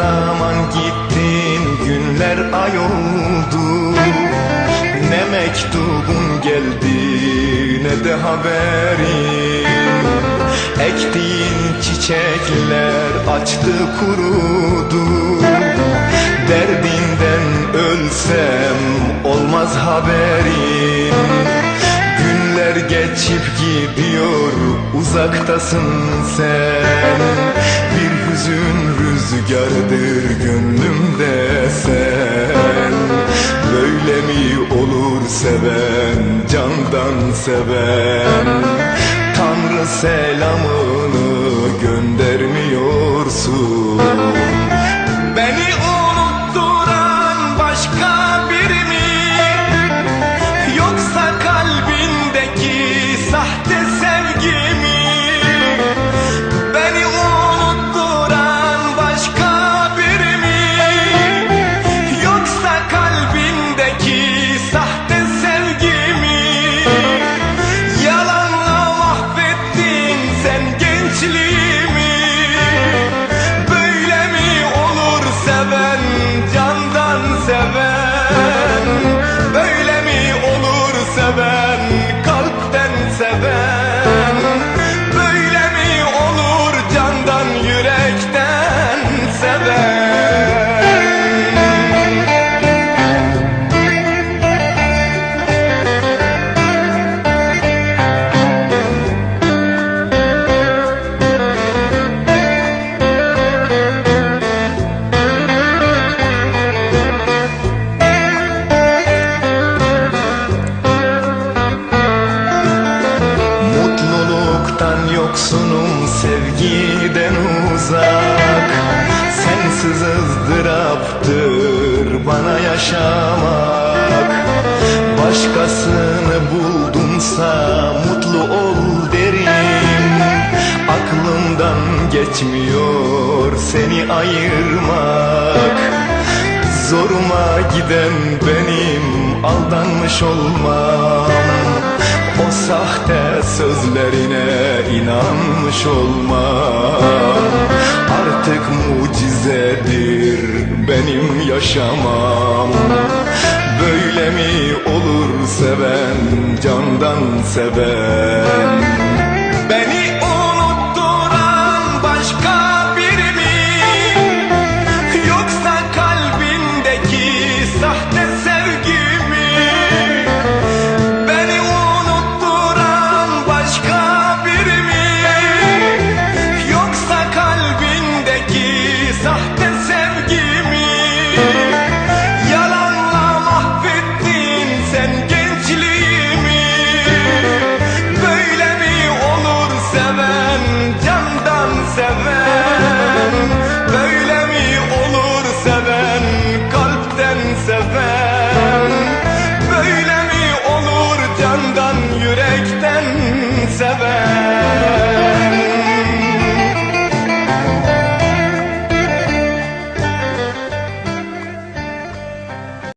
zaman gittin günler ay oldu. Ne mektubun geldi ne de haberin. Ektiğin çiçekler açtı kurudu. Derdinden ölsem olmaz haberin. Günler geçip gidiyor uzaktasın sen. Bir hüzün rüzgardır gönlümde sen. Böyle mi olur seven candan seven? Tanrı selamını göndermiyorsun sen gençliğimi yoksunum sevgiden uzak Sensiz ızdıraptır bana yaşamak. Başkasını buldumsa mutlu ol derim. Aklımdan geçmiyor seni ayırmak. Zoruma giden benim aldanmış olmam O sahte sözlerine inanmış olmam. Artık mucizedir benim yaşamam. Böyle mi olur seven candan seven